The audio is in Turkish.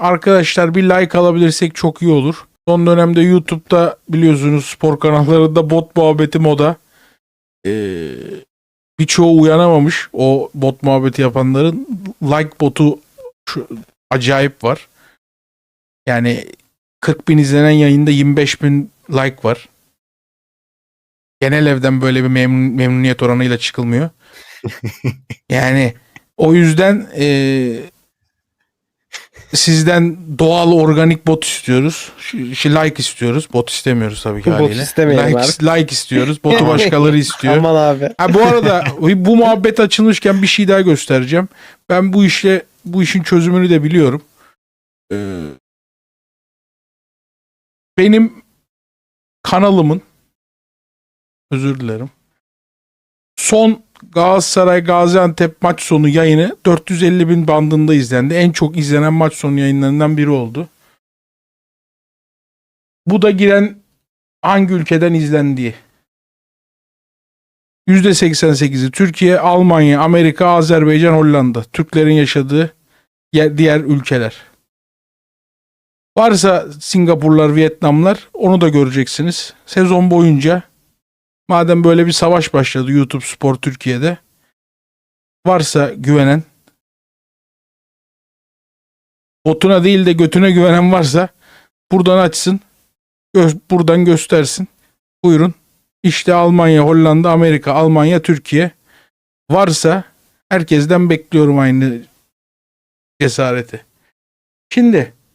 Arkadaşlar bir like alabilirsek çok iyi olur. Son dönemde YouTube'da biliyorsunuz spor kanallarında bot muhabbeti moda. Ee, birçoğu uyanamamış o bot muhabbeti yapanların like botu şu, acayip var. Yani 40 bin izlenen yayında 25 bin like var. Genel evden böyle bir memnun, memnuniyet oranıyla çıkılmıyor. yani o yüzden eee, sizden doğal organik bot istiyoruz. Ş- ş- like istiyoruz. Bot istemiyoruz tabii ki Bot haliyle. istemeyelim like, like istiyoruz. Botu başkaları istiyor. Aman abi. Ha bu arada bu muhabbet açılmışken bir şey daha göstereceğim. Ben bu işle bu işin çözümünü de biliyorum. Ee, benim kanalımın özür dilerim. Son Galatasaray Gaziantep maç sonu yayını 450 bin bandında izlendi. En çok izlenen maç sonu yayınlarından biri oldu. Bu da giren hangi ülkeden izlendiği. %88'i Türkiye, Almanya, Amerika, Azerbaycan, Hollanda. Türklerin yaşadığı diğer ülkeler. Varsa Singapurlar, Vietnamlar onu da göreceksiniz. Sezon boyunca madem böyle bir savaş başladı YouTube Spor Türkiye'de varsa güvenen botuna değil de götüne güvenen varsa buradan açsın gö- buradan göstersin. Buyurun. İşte Almanya, Hollanda, Amerika, Almanya, Türkiye varsa herkesten bekliyorum aynı cesareti. Şimdi